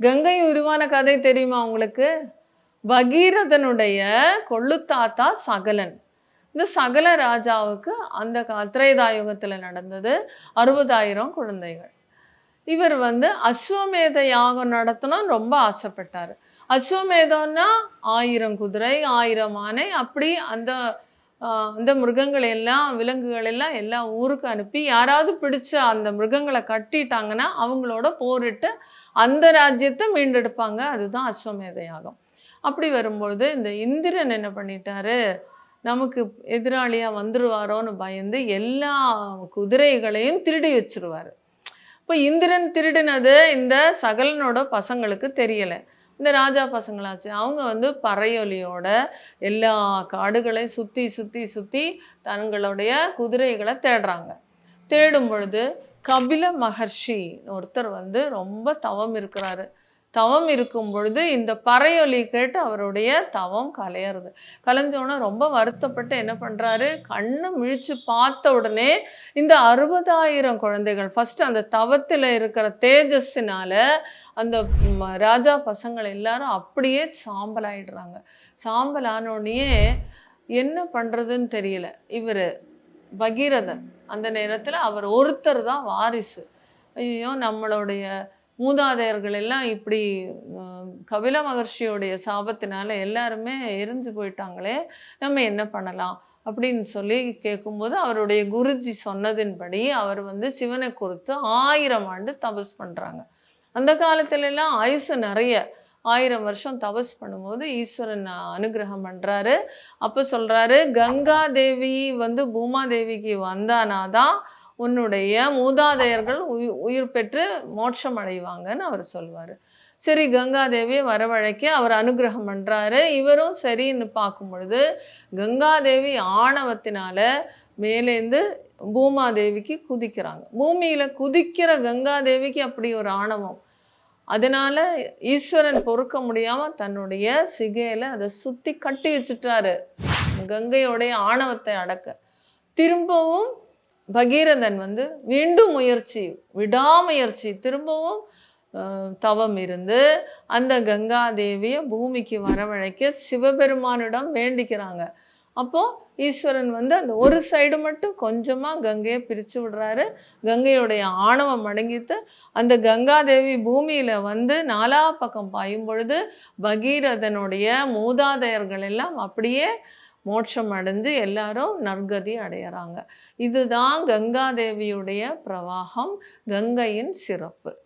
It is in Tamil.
கங்கை உருவான கதை தெரியுமா உங்களுக்கு? பகீரதனுடைய கொள்ளுத்தாத்தா சகலன். இந்த சகல ராஜாவுக்கு அந்த க- நடந்தது அறுபதாயிரம் குழந்தைகள். இவர் வந்து அஸ்வமேத யாகம் நடத்தணும் ரொம்ப ஆசைப்பட்டார். அஸ்வமேதம்னா ஆயிரம் குதிரை ஆயிரம் ஆனை அப்படி அந்த அந்த மிருகங்களை எல்லாம் விலங்குகள் எல்லாம் எல்லா ஊருக்கு அனுப்பி யாராவது பிடிச்ச அந்த மிருகங்களை கட்டிட்டாங்கன்னா அவங்களோட போரிட்டு அந்த ராஜ்யத்தை மீண்டெடுப்பாங்க. அதுதான் அஸ்வமேத யாகம் அப்படி வரும்பொழுது இந்த இந்திரன் என்ன பண்ணிட்டாரு? நமக்கு எதிராளியாக வந்துருவாரோன்னு பயந்து எல்லா குதிரைகளையும் திருடி வச்சிருவாரு. இப்போ இந்திரன் திருடினது இந்த சகலனோட பசங்களுக்கு தெரியலை. இந்த ராஜா பசங்களாச்சு. அவங்க வந்து பறையொலியோட எல்லா காடுகளையும் சுற்றி சுற்றி சுற்றி தங்களுடைய குதிரைகளை தேடுறாங்க. தேடும் பொழுது கபில மகர்ஷி ஒருத்தர் வந்து ரொம்ப தவம் இருக்கிறாரு. தவம் இருக்கும் பொழுது இந்த பறையொலி கேட்டு அவருடைய தவம் கலையிறது. கலைஞ்சோடனே ரொம்ப வருத்தப்பட்டு என்ன பண்ணுறாரு கண்ணை மிழிச்சு பார்த்த உடனே இந்த அறுபதாயிரம் குழந்தைகள் ஃபஸ்ட்டு அந்த தவத்தில் இருக்கிற தேஜஸ்ஸினால அந்த ராஜா பசங்கள் எல்லாரும் அப்படியே சாம்பல் ஆயிடுறாங்க சாம்பல் ஆனோடனே என்ன பண்ணுறதுன்னு தெரியல. இவர் பகீரதன். அந்த நேரத்தில் அவர் ஒருத்தர் தான் வாரிசு. ஐயோ நம்மளுடைய மூதாதையர்கள் எல்லாம் இப்படி கபில மகர்ஷியோடைய சாபத்தினால எல்லாருமே எரிஞ்சு போயிட்டாங்களே நம்ம என்ன பண்ணலாம்? அப்படின்னு சொல்லி கேட்கும்போது அவருடைய குருஜி சொன்னதின்படி அவர் வந்து சிவனை குறித்து ஆயிரம் ஆண்டு தபஸ் பண்ணுறாங்க அந்த காலத்திலெல்லாம் ஆயுசு நிறைய. ஆயிரம் வருஷம் தபஸ் பண்ணும்போது ஈஸ்வரன் அனுகிரகம் பண்ணுறாரு அப்போ சொல்கிறாரு கங்கா தேவி வந்து பூமாதேவிக்கு வந்தானாதான் உன்னுடைய மூதாதையர்கள் உயிர் உயிர் பெற்று மோட்சம் அடைவாங்கன்னு அவர் சொல்வார். சரி கங்காதேவியை வரவழைக்க அவர் அனுகிரகம் பண்ணுறாரு இவரும் சரின்னு பார்க்கும் பொழுது கங்காதேவி ஆணவத்தினால மேலேந்து பூமாதேவிக்கு குதிக்கிறாங்க. பூமியில் குதிக்கிற கங்காதேவிக்கு அப்படி ஒரு ஆணவம். அதனால ஈஸ்வரன் பொறுக்க முடியாமல் தன்னுடைய சிகையில் அதை சுற்றி கட்டி வச்சுட்டாரு. கங்கையோடைய ஆணவத்தை அடக்க. திரும்பவும் பகீரதன் வந்து மீண்டும் முயற்சி விடாமுயற்சி திரும்பவும் தவம் இருந்து அந்த கங்கா தேவியை பூமிக்கு வரவழைக்க சிவபெருமானிடம் வேண்டிக்கிறாங்க. அப்போ ஈஸ்வரன் வந்து அந்த ஒரு சைடு மட்டும் கொஞ்சமாக கங்கையை பிரித்து விடுறாரு. கங்கையுடைய ஆணவம் அடங்கித்து அந்த கங்காதேவி பூமியில் வந்து நாலா பக்கம் பாயும் பொழுது பகீரதனுடைய மூதாதையர்கள் எல்லாம் அப்படியே மோட்சம் அடைந்து எல்லாரும் நற்கதி அடையிறாங்க. இதுதான் கங்காதேவியுடைய பிரவாகம் கங்கையின் சிறப்பு.